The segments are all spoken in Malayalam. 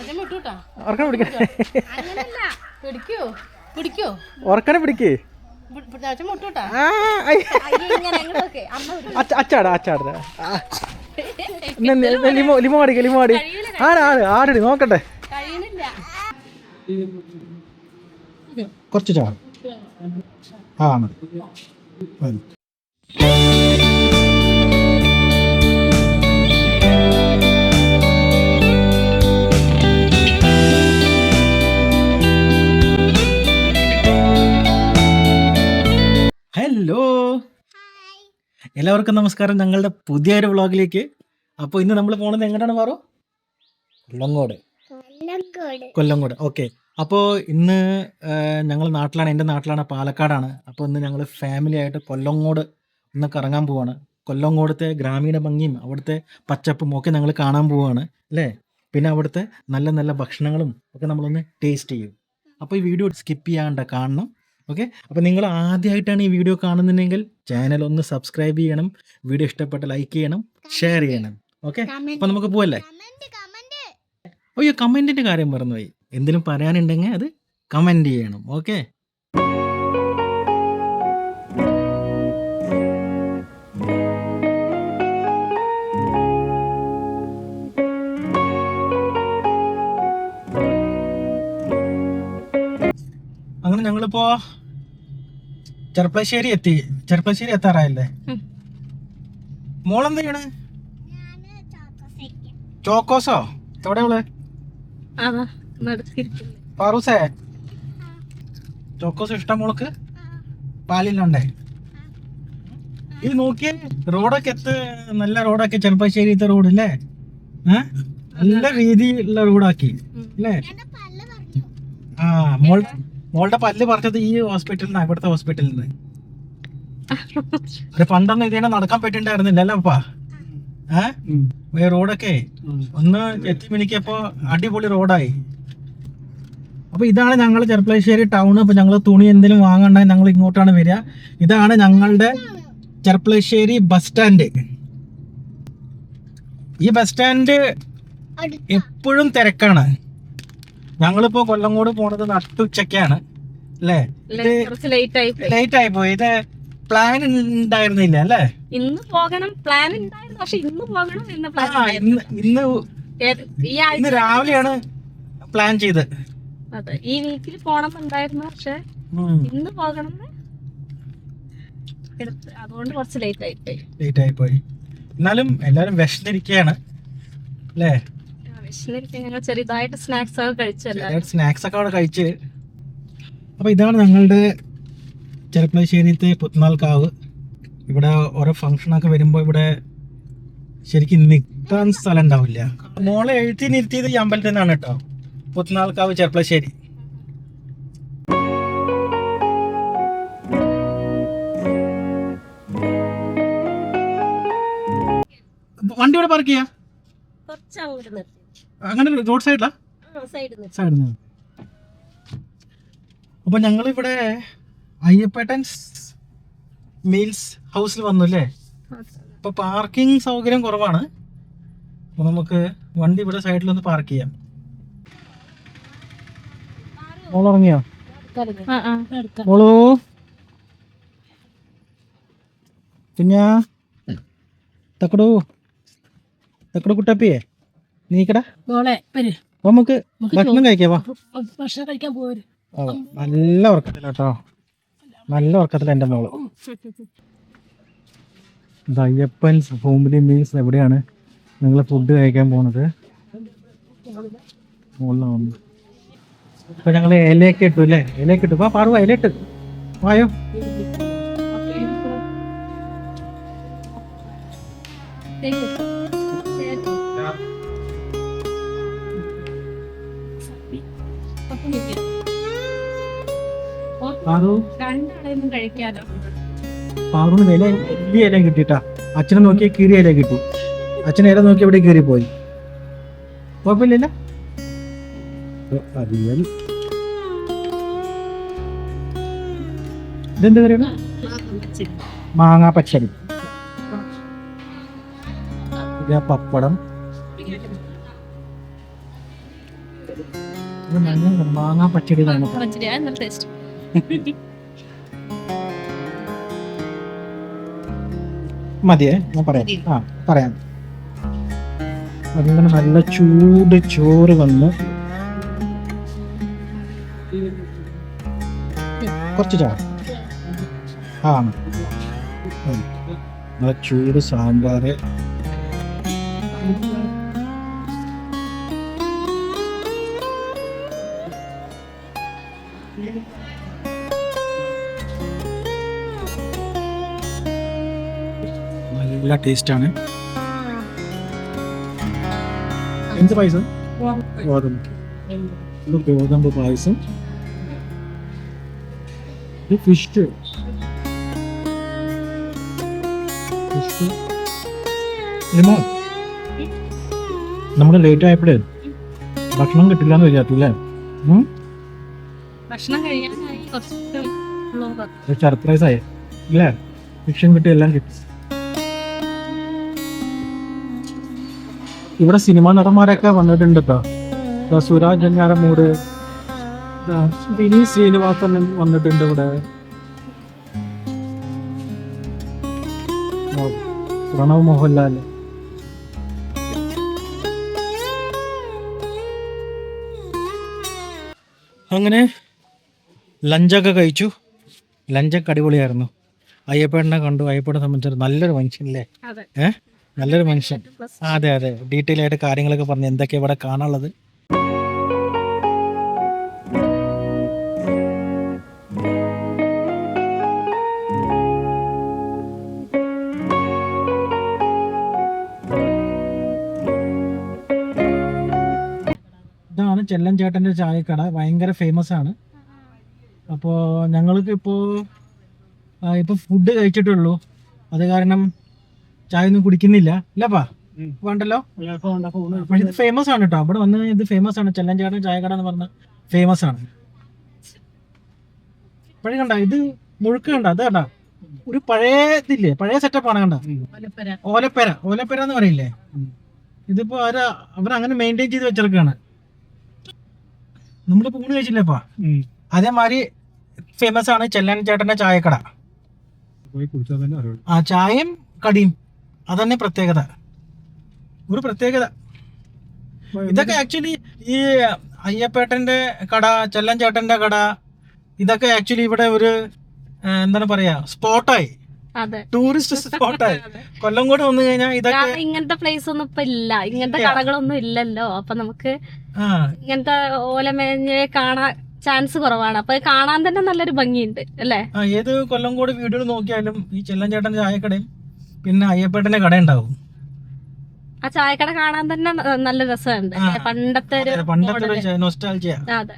ഉറക്കനെ പിടിക്കേ അങ്ങനല്ല. പിടിക്കോ. പിടിക്കോ. ഉറക്കനെ പിടിക്കേ. അച്ചാടാ അച്ചാടാ. ലിമോ ലിമോ അടിക്ക ലിമോ അടി. ആട് ആട് ആടടി നോക്കട്ടെ. കുറച്ച് ചാടും ആ മതി എല്ലാവർക്കും നമസ്കാരം. ഞങ്ങളുടെ പുതിയൊരു വ്ളോഗിലേക്ക്. അപ്പോൾ ഇന്ന് നമ്മൾ പോണത് എങ്ങോട്ടാണ് പാറു കൊല്ലങ്കോട് കൊല്ലങ്കോട് ഓക്കെ. അപ്പോൾ ഇന്ന് ഞങ്ങൾ നാട്ടിലാണ് എന്റെ നാട്ടിലാണ് പാലക്കാടാണ്. അപ്പോൾ ഇന്ന് ഞങ്ങൾ ഫാമിലി ആയിട്ട് കൊല്ലങ്കോട് ഒന്ന് കറങ്ങാൻ പോവാണ്. കൊല്ലങ്കോടത്തെ ഗ്രാമീണ ഭംഗിയും അവിടുത്തെ പച്ചപ്പും ഒക്കെ ഞങ്ങൾ കാണാൻ പോവാണ്. അല്ലേ? പിന്നെ അവിടുത്തെ നല്ല നല്ല ഭക്ഷണങ്ങളും ഒക്കെ നമ്മളൊന്ന് ടേസ്റ്റ് ചെയ്യും. അപ്പോൾ ഈ വീഡിയോ സ്കിപ്പ് ചെയ്യാണ്ട് കാണണം. ഓക്കെ? അപ്പോൾ നിങ്ങൾ ആദ്യമായിട്ടാണ് ഈ വീഡിയോ കാണുന്നുണ്ടെങ്കിൽ ചാനൽ ഒന്ന് സബ്സ്ക്രൈബ് ചെയ്യണം വീഡിയോ ഇഷ്ടപ്പെട്ട ലൈക്ക് ചെയ്യണം ഷെയർ ചെയ്യണം. ഓക്കെ? അപ്പോൾ നമുക്ക് പോവല്ലേ? അയ്യോ കമന്റിന്റെ കാര്യം മറന്നുപോയി. എന്തെങ്കിലും പറയാനുണ്ടെങ്കിൽ അത് കമന്റ് ചെയ്യണം. ഓക്കെ? ഞങ്ങളിപ്പോ ചെർപ്പളശ്ശേരി എത്തി. ചെർപ്പളശ്ശേരി എത്താറായല്ലേ? മോളെന്താണ് മോളെന്താ ചെയ്യണേ ചോക്കോസോ? എവിടെ നടക്കിരിക്കുന്നു പാറൂസേ ചോക്കോസ് ഇഷ്ടം മോൾക്ക്? പാലില്ലണ്ടേ ഇത് നോക്കിയേ റോഡൊക്കെ എത്ത് നല്ല റോഡൊക്കെ ചെറുപ്പശ്ശേരിത്തെ റോഡ് അല്ലേ? നല്ല രീതിയിലുള്ള റോഡാക്കി. അല്ലേ? ആ മോൾ മോളുടെ പല്ല് പറഞ്ഞത് ഈ ഹോസ്പിറ്റലിൽ നിന്ന് ഇവിടുത്തെ ഹോസ്പിറ്റലിൽ നിന്ന് ഒരു പണ്ടൊന്നും ഇതിനെ നടക്കാൻ പറ്റുണ്ടായിരുന്നില്ല അല്ലേ അപ്പാ. ഏ? റോഡൊക്കെ. ഒന്ന് എത്തി മിനിക്കപ്പോ അടിപൊളി റോഡായി. അപ്പൊ ഇതാണ് ഞങ്ങൾ ചെർപ്പളശ്ശേരി ടൗൺ അപ്പൊ ഞങ്ങൾ തുണി എന്തെങ്കിലും വാങ്ങണ്ട ഞങ്ങൾ ഇങ്ങോട്ടാണ് വരിക. ഇതാണ് ഞങ്ങളുടെ ചെർപ്പളശ്ശേരി ബസ് സ്റ്റാൻഡ് ഈ ബസ് സ്റ്റാൻഡ് എപ്പോഴും തിരക്കാണ്. ഞങ്ങളിപ്പോ കൊല്ലംകോട് പോണത് നട്ടുച്ചക്കാണ് അല്ലേ? ലേറ്റ് ആയി പോയി. ഇത് പ്ലാൻ ഉണ്ടായിരുന്നില്ല അല്ലേ? ഇന്ന് പോകണം പ്ലാൻ ഉണ്ടായിരുന്നു പക്ഷെ ഇന്ന് പോകണം എന്ന പ്ലാൻ ഇന്ന് ഇന്ന് രാവിലെയാണ് പ്ലാൻ ചെയ്ത്. അതെ ഈ വീക്കിൽ പോണം ഉണ്ടായിരുന്നു പക്ഷെ. ഇന്ന് പോകണം അതുകൊണ്ട് കുറച്ച് ലേറ്റ് ആയി പോയി. ലേറ്റ് ആയി പോയി. എന്നാലും എല്ലാരും വിശന്നിരിക്കുകയാണ് അല്ലേ? ഞങ്ങൾ ചെറുതായിട്ട് സ്നാക്സ് ഒക്കെ കഴിച്ചല്ല? സ്നാക്സ് ഒക്കെ അവിടെ കഴിച്ച്. അപ്പൊ ഇതാണ് ഞങ്ങളുടെ ചെറുപ്പശ്ശേരിത്തെ പുത്തനാൽക്കാവ്. കാവ് ഇവിടെ ഓരോ ഫംഗ്ഷനൊക്കെ വരുമ്പോൾ ഇവിടെ ശരിക്കും നിൽക്കാൻ സ്ഥലം ഉണ്ടാവില്ല. മോളെ എഴുത്തി നിർത്തിയത് ഈ അമ്പലത്തിൽ നിന്നാണ് കേട്ടോ. പുത്തനാൽക്കാവ് കാവ് ചെറുപ്പശ്ശേരി വണ്ടി ഇവിടെ പാർക്ക് ചെയ്യാ? അങ്ങനെ റോഡ് സൈഡിലാ സൈഡിൽ നിന്ന് അപ്പോൾ ഞങ്ങളിവിടെ അയ്യപ്പേട്ടൻസ് മീൽസ് ഹൗസിൽ വന്നു അല്ലേ അപ്പോൾ പാർക്കിംഗ് സൗകര്യം കുറവാണ്. അപ്പോൾ നമുക്ക് വണ്ടി ഇവിടെ സൈഡിൽ ഒന്ന് പാർക്ക് ചെയ്യാം. മോൾ ഇറങ്ങിയോ മോളൂ? പിന്നെ തക്കടു. തക്കടു കുട്ടപ്പിയേ? നീക്കടാ. മോളെ വരൂ. നമുക്ക് ഭക്ഷണം ഭക്ഷണം കഴിക്കാൻ നല്ല ഉറക്കത്തിലാട്ടോ. നല്ല ഉറക്കത്തില എന്റെ മോൾ. അയ്യപ്പൻ ഹോംലി മീൽസ് എവിടെയാണ്? നിങ്ങൾ ഫുഡ് കഴിക്കാൻ പോണത്? മുകളിലാണ് ഇപ്പൊ ഞങ്ങൾ ഇലയൊക്കെ ഇട്ടു അല്ലേ? ഇലയൊക്കെ ഇട്ടു. വാ പാറുവാ ഇല ഇട്ട്. വായോ? രണ്ടാളെയും കഴിക്കാലോ. വലിയ ഇല കിട്ടിട്ടാ അച്ഛനെ നോക്കിയ കീറിയ ഇല കിട്ടി. അച്ഛനെ ഇല നോക്കി എവിടെ കീറി പോയി കുഴപ്പമില്ലല്ലോ അധികം. ഇതെന്ത് കറിയാണ് മാങ്ങാ പച്ചരി പപ്പടം. മാങ്ങാ പച്ചടി മതിയേ ഞാൻ പറയാം. ആ പറയാം. അങ്ങനെ നല്ല ചൂട് ചോറ് വന്ന് കുറച്ച് ചാറ്. ആ. നല്ല ചൂട് സാമ്പാറ്. നല്ല ടേസ്റ്റാണ്. എന്ത് പായസം? ഗോതമ്പ്. ഗോതമ്പ്. പായസം. ഇത് ഫിഷ് നമ്മൾ ലേറ്റ് ആയപ്പോഴേ ഭക്ഷണം കിട്ടില്ല എന്ന് വിചാരിച്ചില്ലേ ചർപ്രൈസ്. സർപ്രൈസ് ആയി. ഇല്ലേ? ഭക്ഷണം കിട്ടി എല്ലാം കിട്ടി. ഇവിടെ സിനിമാ നടന്മാരൊക്കെ വന്നിട്ടുണ്ട് കേട്ടോ സുരാജ് ജഞ്ഞാറമൂട് ദാ വിനീത് ശ്രീനിവാസൻ വന്നിട്ടുണ്ട് ഇവിടെ. പ്രണവ് മോഹൻലാൽ. അങ്ങനെ ലഞ്ചൊക്കെ കഴിച്ചു. ലഞ്ചൊക്കെ അടിപൊളിയായിരുന്നു. അയ്യപ്പേട്ടനെ കണ്ടു. അയ്യപ്പേട്ടനെ സംബന്ധിച്ചൊരു നല്ലൊരു മനുഷ്യനല്ലേ? അതെ. ഏ? നല്ലൊരു മനുഷ്യൻ. അതെ അതെ. ഡീറ്റെയിൽ ആയിട്ട് കാര്യങ്ങളൊക്കെ പറഞ്ഞു എന്തൊക്കെയാ ഇവിടെ കാണാനുള്ളത്? ഇതാണ് ചെല്ലൻ ചേട്ടന്റെ ചായക്കട. ഭയങ്കര ഫേമസ് ആണ്. അപ്പോൾ ഞങ്ങൾക്ക് ഇപ്പോൾ ഇപ്പോൾ ഫുഡ് കഴിച്ചിട്ടുള്ളൂ. അത് കാരണം ചായ ഒന്നും കുടിക്കുന്നില്ല ഇല്ലപ്പാ വേണ്ടല്ലോ പക്ഷെ ഇത് ഫേമസ് ആണ് കേട്ടോ അവിടെ വന്ന് കഴിഞ്ഞാൽ ഇത് ഫേമസ് ആണ്. ചെല്ലഞ്ചാടൻ ചായക്കട എന്ന് പറഞ്ഞ ഫേമസ് ആണ്. പഴയ കണ്ട? ഇത് മുഴുക്ക കണ്ട? അത് കണ്ട? ഒരു പഴയ ഇതില്ലേ? പഴയ സെറ്റപ്പ് ആണ് കണ്ട? ഓലപ്പര. ഓലപ്പേര. ഓലപ്പേര എന്ന് പറയില്ലേ? ഇതിപ്പോ അവർ അവരങ്ങനെ മെയിന്റെയിൻ ചെയ്ത് വെച്ചെടുക്കാണ്. നമ്മളിപ്പോ ഊണ് കഴിച്ചില്ലേപ്പാ അതേമാതിരി ഫേമസ് ആണ് ചെല്ലൻ ചേട്ടന്റെ ചായക്കട. ആ ചായയും കടിയും. അതന്നെ പ്രത്യേകത. ഒരു പ്രത്യേകത. ഇതൊക്കെ ആക്ച്വലി ഈ അയ്യപ്പേട്ടന്റെ കട ചെല്ലൻ ചേട്ടന്റെ കട ഇതൊക്കെ ആക്ച്വലി ഇവിടെ ഒരു എന്താണ് പറയാ സ്പോട്ടായി. ടൂറിസ്റ്റ് സ്പോട്ടായി. കൊല്ലം കൂടെ വന്നു കഴിഞ്ഞാൽ ഇതൊക്കെ ഇങ്ങനത്തെ പ്ലേസ് ഒന്നും ഇപ്പൊ ഇല്ല. ഇങ്ങനത്തെ കടകളൊന്നും ഇല്ലല്ലോ. അപ്പൊ നമുക്ക് ഇങ്ങനത്തെ ഓലമേഞ്ഞ് കാണാൻ ചാൻസ് കുറവാണ്. അപ്പൊ കാണാൻ തന്നെ നല്ലൊരു ഭംഗിയുണ്ട് അല്ലേ? ഏത് കൊല്ലം കൂടി വീഡിയോ നോക്കിയാലും ഈ ചെല്ലൻ ചേട്ടന്റെ ചായക്കടയും പിന്നെ അയ്യപ്പേട്ടന്റെ കട ഉണ്ടാവും ആ ചായക്കട കാണാൻ തന്നെ നല്ല രസമുണ്ട്. പണ്ടത്തെ ഒരു പണ്ടത്തെ ഒരു നൊസ്റ്റാൾജിയ അതെ.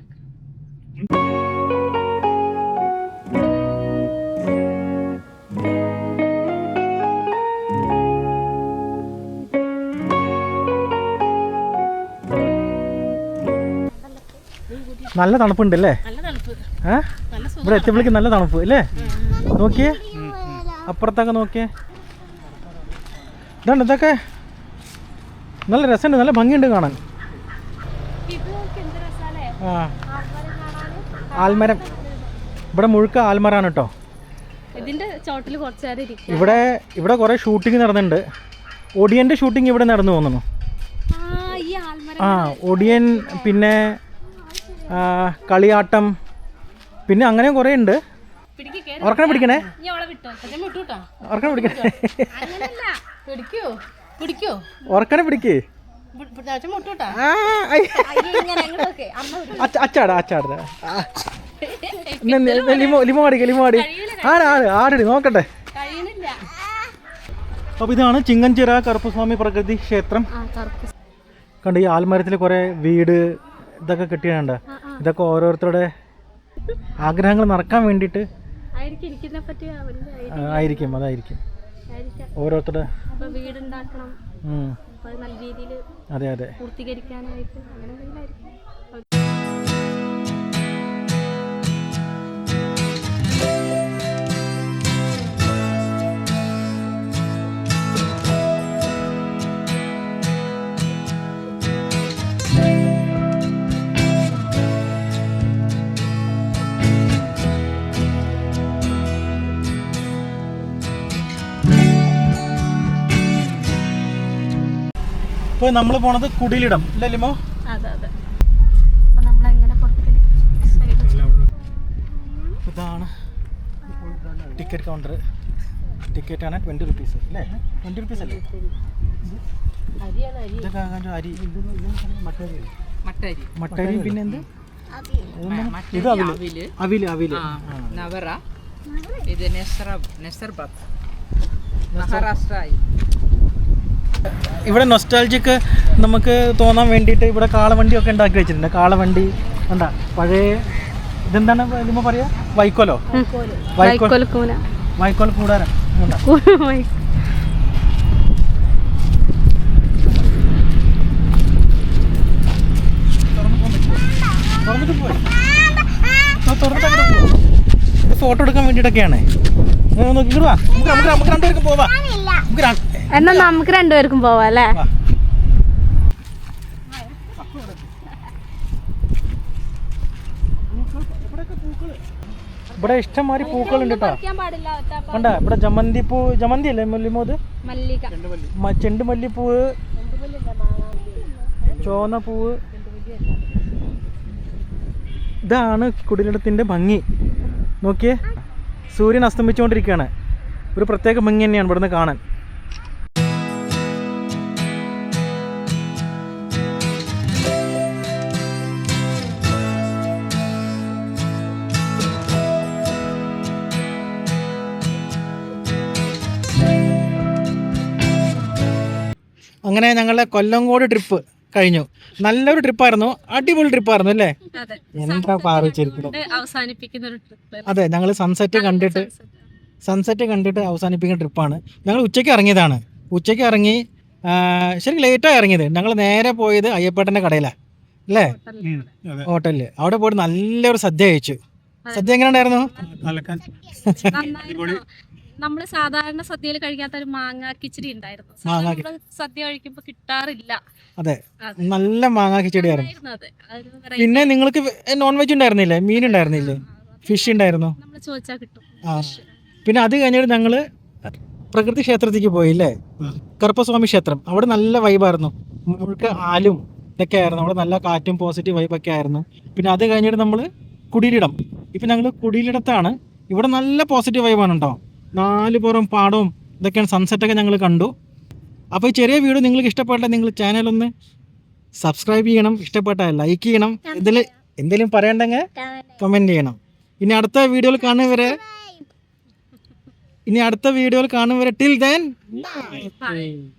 നല്ല തണുപ്പുണ്ട് അല്ലേ ഇവിടെ എത്തിയപ്പോഴേക്കും നല്ല തണുപ്പ് അല്ലേ നോക്കിയേ. അപ്പുറത്തൊക്കെ നോക്കിയേ. ഇതാണ് ഇതൊക്കെ നല്ല രസമുണ്ട് നല്ല ഭംഗിയുണ്ട് കാണാൻ. ആ. ആൽമരം ഇവിടെ മുഴുക്ക ആൽമരാണ് കേട്ടോ ഇതിന്റെ ചോട്ടിൽ ഇവിടെ ഇവിടെ കുറെ ഷൂട്ടിംഗ് നടന്നിട്ടുണ്ട്. ഒടിയന്റെ ഷൂട്ടിംഗ് ഇവിടെ നടന്നു തോന്നുന്നു. ആ ഒടിയൻ പിന്നെ കളിയാട്ടം പിന്നെ അങ്ങനെ കുറേ ഉണ്ട്. ഉറക്കണ പിടിക്കണേ. ഉറക്കനെ പിടിക്കണേ അങ്ങനല്ല പിടിക്കോ പിടിക്കോ ഉറക്കനെ പിടിക്കേ അച്ഛൻ മുട്ടൂട്ടാ ആ, ഐ. ഇങ്ങനെ അങ്ങോട്ടൊക്കെ അമ്മ ഒരു പിടിക്കേ. അച്ചാടാ അച്ചാടാ. ലിമോ ലിമോ അടിക്ക ലിമോ അടി ആട് ആട് ആടടി നോക്കട്ടെ. അപ്പോൾ ഇതാണ് ചിങ്ങഞ്ചിറ കറുപ്പസ്വാമി പ്രകൃതി ക്ഷേത്രം. കണ്ട് ഈ ആൽമരത്തിൽ കുറേ വീട് ഇതൊക്കെ കിട്ടിയാണ്ട. ഇതൊക്കെ ഓരോരുത്തരുടെ ആഗ്രഹങ്ങൾ നടക്കാൻ വേണ്ടിയിട്ട് ആയിരിക്കും അതായിരിക്കും. ആയിരിക്കാം. ഓരോരുത്തരുടെ വീടുണ്ടാക്കണം അത് നല്ല രീതിയിൽ അതെ പൂർത്തീകരിക്കാനായിട്ട് അങ്ങനെ എന്തെങ്കിലും ആയിരിക്കും ഇപ്പൊ നമ്മൾ പോണത് കുടിലിടം. അല്ലേ ലിമോ? ഇതാണ് ടിക്കറ്റ് കൗണ്ടർ ടിക്കറ്റ് ആണ് ട്വന്റി റുപ്പീസ് അല്ലേ? ട്വന്റി റുപ്പീസ് അല്ലേ? ഇതൊക്കെ അരി. മട്ടരി. മട്ടരി പിന്നെ എന്ത്? ഇത് അവിൽ അവിൽ അവിൽ അവിൽ നവറ. ഇത് നെസർ നെസർബത്ത് മഹാരാഷ്ട്ര ഇവിടെ നൊസ്റ്റാൾജിക്ക് നമുക്ക് തോന്നാൻ വേണ്ടിയിട്ട് ഇവിടെ കാളവണ്ടിയൊക്കെ ഉണ്ടാക്കി വെച്ചിട്ടുണ്ട്. കാളവണ്ടി എന്താ പഴയ ഇതെന്താണ് ലിമോ പറയാ? വൈക്കോലോ? വൈക്കോൽ വൈക്കോൽ കൂടാരം. തുറന്നിട്ട് പോയി. തുറന്നിട്ട് ഫോട്ടോ എടുക്കാൻ വേണ്ടിയിട്ടൊക്കെയാണ്. വാ. നമുക്ക് നമുക്ക് നമുക്ക് രണ്ടുപേർക്കും പോവാ. നമുക്ക് എന്നാ നമുക്ക് രണ്ടുപേർക്കും പോവാം അല്ലേ. ഇവിടെ ഇഷ്ടംമാതിരി പൂക്കളുണ്ട് കേട്ടോ. കണ്ട ഇവിടെ ജമന്തി പൂ ജമന്തി അല്ലേ മല്ലിമോത് മല്ലിക മല്ലിപ്പൂവ് ചെണ്ടുമല്ലിപ്പൂവ് ചുവന്ന പൂവ്. ഇതാണ് കുടിലിടത്തിന്റെ ഭംഗി. നോക്കിയേ സൂര്യൻ അസ്തമിച്ചുകൊണ്ടിരിക്കുകയാണ്. ഒരു പ്രത്യേക ഭംഗി തന്നെയാണ് ഇവിടുന്ന് കാണാൻ. അങ്ങനെ ഞങ്ങളുടെ കൊല്ലംകോട് ട്രിപ്പ് കഴിഞ്ഞു. നല്ലൊരു ട്രിപ്പായിരുന്നു അടിപൊളി ട്രിപ്പായിരുന്നു അല്ലേ? അതെ. എന്താ പാറിച്ചിരിക്കണം ഇത് അവസാനിപ്പിക്കുന്ന ഒരു ട്രിപ്പ് അതെ ഞങ്ങൾ സൺസെറ്റ് കണ്ടിട്ട് സൺസെറ്റ് കണ്ടിട്ട് അവസാനിപ്പിക്കുന്ന ട്രിപ്പാണ് ഞങ്ങൾ ഉച്ചയ്ക്ക് ഇറങ്ങിയതാണ്. ഉച്ചയ്ക്ക് ഇറങ്ങി ശരിക്കും ലേറ്റായി ഇറങ്ങിയത്. ഞങ്ങൾ നേരെ പോയത് അയ്യപ്പേട്ടന്റെ കടയിലാണ് അല്ലേ? ഹോട്ടലിൽ അവിടെ പോയിട്ട് നല്ലൊരു സദ്യ കഴിച്ചു. സദ്യ എങ്ങനെ ഉണ്ടായിരുന്നു നമ്മൾ സാധാരണ സദ്യയിൽ കഴിക്കാത്ത ഒരു മാങ്ങ കിച്ചടി ഉണ്ടായിരുന്നു. മാങ്ങ സാധാരണ നമ്മൾ സദ്യ കഴിക്കുമ്പോ കിട്ടാറില്ല. അതെ. അതെ. നല്ല മാങ്ങാ കിച്ചടി ആയിരുന്നു. അത്. അതൊരു variety. പിന്നെ നിങ്ങൾക്ക് നോൺ വെജ് ഉണ്ടായിരുന്നില്ലേ? മീൻ ഉണ്ടായിരുന്നില്ലേ? ഫിഷ് ഉണ്ടായിരുന്നു? നമ്മൾ ചോദിച്ചാ കിട്ടും. ആ. പിന്നെ അത് കഴിഞ്ഞിട്ട് ഞങ്ങൾ പ്രകൃതി ക്ഷേത്രത്തിലേക്ക് പോയില്ലേ കറുപ്പസ്വാമി ക്ഷേത്രം. അവിടെ നല്ല വൈബായിരുന്നു മുഴുക്ക ആലും ഇതൊക്കെ ആയിരുന്നു. അവിടെ നല്ല കാറ്റും പോസിറ്റീവ് വൈബൊക്കെ ആയിരുന്നു. പിന്നെ അത് കഴിഞ്ഞിട്ട് നമ്മൾ കുടിലിടം. ഇപ്പം ഞങ്ങൾ കുടിലിടത്താണ്. ഇവിടെ നല്ല പോസിറ്റീവ് വൈബാണ് കേട്ടോ നാല് പുറം പാടവും ഇതൊക്കെയാണ് സൺസെറ്റൊക്കെ ഞങ്ങൾ കണ്ടു. അപ്പോൾ ഈ ചെറിയ വീഡിയോ നിങ്ങൾക്ക് ഇഷ്ടപ്പെട്ടാൽ നിങ്ങൾ ചാനലൊന്ന് സബ്സ്ക്രൈബ് ചെയ്യണം. ഇഷ്ടപ്പെട്ടാൽ ലൈക്ക് ചെയ്യണം. എന്തെങ്കിലും എന്തെങ്കിലും പറയണ്ടെങ്കിൽ കമന്റ് ചെയ്യണം. ഇനി അടുത്ത വീഡിയോയിൽ കാണുന്നവരെ ഇനി അടുത്ത വീഡിയോയിൽ കാണുന്നവരെ ടിൽ ദെൻ Bye.